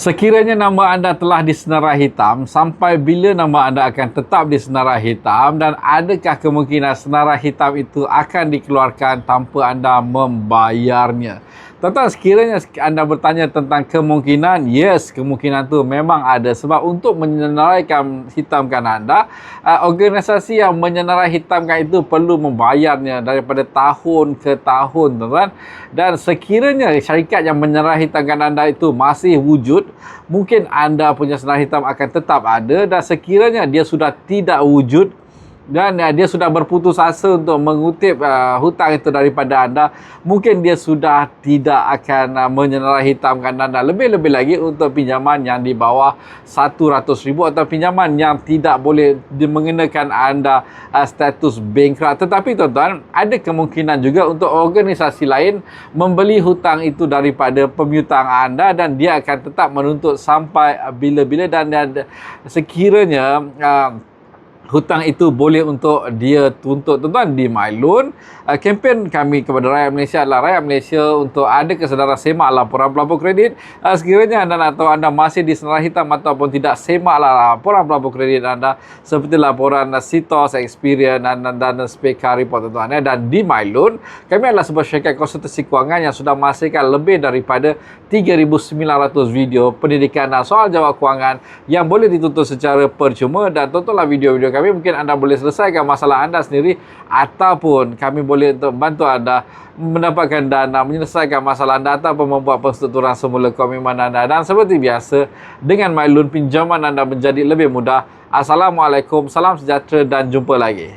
Sekiranya nama anda telah disenarai hitam, sampai bila nama anda akan tetap disenarai hitam dan adakah kemungkinan senarai hitam itu akan dikeluarkan tanpa anda membayarnya? Tuan-tuan, sekiranya anda bertanya tentang kemungkinan, yes, kemungkinan tu memang ada. Sebab untuk menyenaraikan hitamkan anda, uh, organisasi yang menyenarai hitamkan itu perlu membayarnya daripada tahun ke tahun, tuan-tuan. Dan sekiranya syarikat yang menyenarai hitamkan anda itu masih wujud, mungkin anda punya senarai hitam akan tetap ada dan sekiranya dia sudah tidak wujud, dan uh, dia sudah berputus asa untuk mengutip uh, hutang itu daripada anda. Mungkin dia sudah tidak akan uh, menyenarai hitamkan anda. Lebih-lebih lagi untuk pinjaman yang di bawah 100 ribu atau pinjaman yang tidak boleh mengenakan anda uh, status bankrupt. Tetapi tuan-tuan ada kemungkinan juga untuk organisasi lain membeli hutang itu daripada pemiutang anda dan dia akan tetap menuntut sampai bila-bila dan, dan sekiranya uh, hutang itu boleh untuk dia tuntut. Tuan-tuan di MyLoan uh, kempen kami kepada rakyat Malaysia adalah rakyat Malaysia untuk ada kesedaran semak laporan pelapor kredit. Uh, sekiranya anda nak tahu anda masih di senarai hitam ataupun tidak semaklah laporan pelapor kredit anda seperti laporan CITOS, Experian dan, dan, dan SPK report tuan-tuan ya. dan di MyLoan kami adalah sebuah syarikat konsultasi kewangan yang sudah menghasilkan lebih daripada 3,900 video pendidikan dan soal jawab kewangan yang boleh dituntut secara percuma. Dan tontonlah video-video kami kami mungkin anda boleh selesaikan masalah anda sendiri ataupun kami boleh untuk membantu anda mendapatkan dana menyelesaikan masalah anda ataupun membuat penstrukturan semula komitmen anda dan seperti biasa dengan MyLoan pinjaman anda menjadi lebih mudah Assalamualaikum, salam sejahtera dan jumpa lagi.